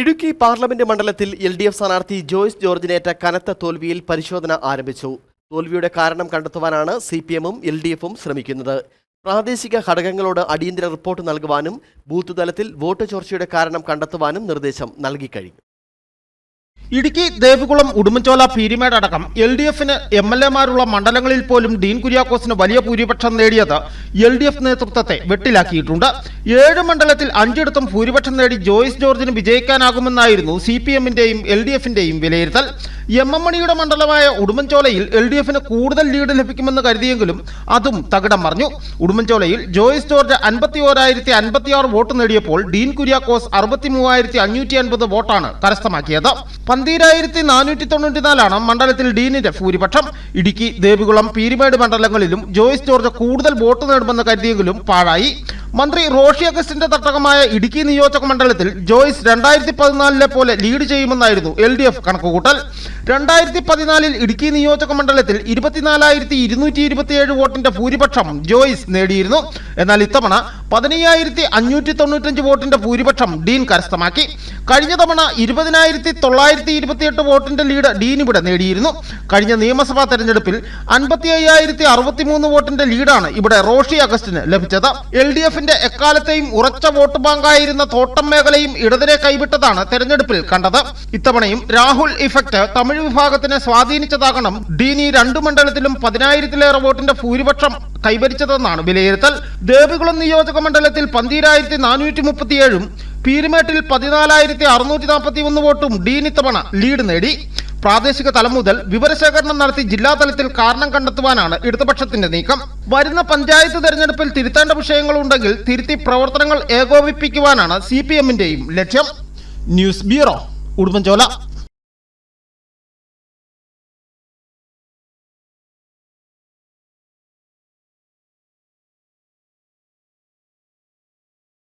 Idukki parliament മണ്ഡലത്തിൽ L D F സ്ഥാനാർത്ഥി ജോയ്സ് ജോർജിനേറ്റ കനത്ത തോൽവിയിൽ പരിശോധന ആരംഭിച്ചു. തോൽവിയുടെ കാരണം കണ്ടെത്തുവാനാണ് സി പി എമ്മും എൽ ഡി എഫും ശ്രമിക്കുന്നത്. പ്രാദേശിക ഘടകങ്ങളോട് അടിയന്തര റിപ്പോർട്ട് നൽകുവാനും ബൂത്ത് തലത്തിൽ വോട്ട് ചോർച്ചയുടെ കാരണം കണ്ടെത്തുവാനും നിർദ്ദേശം നൽകിക്കഴിഞ്ഞു. ഇടുക്കി ദേവികുളം ഉടുമ്പൻചോല പീരിമേട് അടക്കം എൽ ഡി എഫിന് എം എൽ എമാരുള്ള മണ്ഡലങ്ങളിൽ പോലും ഡീൻ കുര്യാക്കോസിന് വലിയ ഭൂരിപക്ഷം നേടിയത് എൽ ഡി എഫ് നേതൃത്വത്തെ വെട്ടിലാക്കിയിട്ടുണ്ട്. ഏഴ് മണ്ഡലത്തിൽ അഞ്ചിടത്തും ഭൂരിപക്ഷം നേടി ജോയിസ് ജോർജിന് വിജയിക്കാനാകുമെന്നായിരുന്നു സി പി എമ്മിന്റെയും എൽ ഡി എഫിന്റെയും വിലയിരുത്തൽ. എം എം മണിയുടെ മണ്ഡലമായ ഉടുമ്പൻചോലയിൽ എൽ ഡി എഫിന് കൂടുതൽ ലീഡ് ലഭിക്കുമെന്ന് കരുതിയെങ്കിലും അതും തകിടം മറിഞ്ഞു. ഉടുമ്പൻചോലയിൽ ജോയിസ് ജോർജ് അൻപത്തി ഓരായിരത്തി അൻപത്തിയാറ് വോട്ട് നേടിയപ്പോൾ ഡീൻ കുര്യാക്കോസ് അറുപത്തി മൂവായിരത്തി അഞ്ഞൂറ്റി അൻപത് വോട്ടാണ് കരസ്ഥമാക്കിയത്. പന്തീരായിരത്തി നാനൂറ്റി തൊണ്ണൂറ്റിനാലാണ് മണ്ഡലത്തിൽ ഡീനിന്റെ ഭൂരിപക്ഷം. ഇടുക്കി ദേവികുളം പീരിമേട് മണ്ഡലങ്ങളിലും ജോയ്സ് ജോർജ് കൂടുതൽ വോട്ട് നേടുമെന്ന് കരുതിയെങ്കിലും പാഴായി. മന്ത്രി റോഷി അഗസ്റ്റിന്റെ തട്ടകമായ ഇടുക്കി നിയോജക മണ്ഡലത്തിൽ ജോയ്സ് രണ്ടായിരത്തി പതിനാലിലെ പോലെ ലീഡ് ചെയ്യുമെന്നായിരുന്നു എൽ ഡി എഫ് കണക്കുകൂട്ടൽ. രണ്ടായിരത്തി പതിനാലിൽ ഇടുക്കി നിയോജക മണ്ഡലത്തിൽ ഇരുപത്തിനാലായിരത്തി ഇരുന്നൂറ്റി ഇരുപത്തിയേഴ് വോട്ടിന്റെ ഭൂരിപക്ഷം ജോയ്സ് നേടിയിരുന്നു. എന്നാൽ ഇത്തവണ പതിനയ്യായിരത്തി അഞ്ഞൂറ്റി തൊണ്ണൂറ്റഞ്ച് വോട്ടിന്റെ ഭൂരിപക്ഷം ഡീൻ കരസ്ഥമാക്കി. കഴിഞ്ഞ തവണ ഇരുപതിനായിരത്തി തൊള്ളായിരത്തി ഇരുപത്തിയെട്ട് വോട്ടിന്റെ ലീഡ് ഡീൻ ഇവിടെ നേടിയിരുന്നു. കഴിഞ്ഞ നിയമസഭാ തെരഞ്ഞെടുപ്പിൽ അൻപത്തി അയ്യായിരത്തി അറുപത്തിമൂന്ന് വോട്ടിന്റെ ലീഡാണ് ഇവിടെ റോഷി അഗസ്റ്റിന് ലഭിച്ചത്. എൽ ഡി എഫിന്റെ എക്കാലത്തെയും ഉറച്ച വോട്ട് ബാങ്കായിരുന്ന തോട്ടം മേഖലയും ഇടതിനെ കൈവിട്ടതാണ് തെരഞ്ഞെടുപ്പിൽ കണ്ടത്. ഇത്തവണയും രാഹുൽ ഇഫക്റ്റ് തമിഴ് വിഭാഗത്തിനെ സ്വാധീനിച്ചതാകണം. ഈ രണ്ടു മണ്ഡലത്തിലും പതിനായിരത്തിലേറെ വോട്ടിന്റെ ഭൂരിപക്ഷം കൈവരിച്ചതെന്നാണ് വിലയിരുത്തൽ. ദേവികുളം നിയോജക മണ്ഡലത്തിൽ പന്തിരായിരത്തി നാനൂറ്റി മുപ്പത്തിയേഴും പീരുമേട്ടിൽ പതിനാലായിരത്തി അറുന്നൂറ്റി നാൽപ്പത്തി ഒന്ന് വോട്ടും ഡീൻ ഇത്തവണ ലീഡ് നേടി. പ്രാദേശിക തലം മുതൽ വിവരശേഖരണം നടത്തി ജില്ലാ തലത്തിൽ കാരണം കണ്ടെത്തുവാനാണ് ഇടതുപക്ഷത്തിന്റെ നീക്കം. വരുന്ന പഞ്ചായത്ത് തെരഞ്ഞെടുപ്പിൽ തിരുത്തേണ്ട വിഷയങ്ങളുണ്ടെങ്കിൽ തിരുത്തി പ്രവർത്തനങ്ങൾ ഏകോപിപ്പിക്കുവാനാണ് സി പി എമ്മിന്റെയും ലക്ഷ്യം. News bureau Udumbanchola.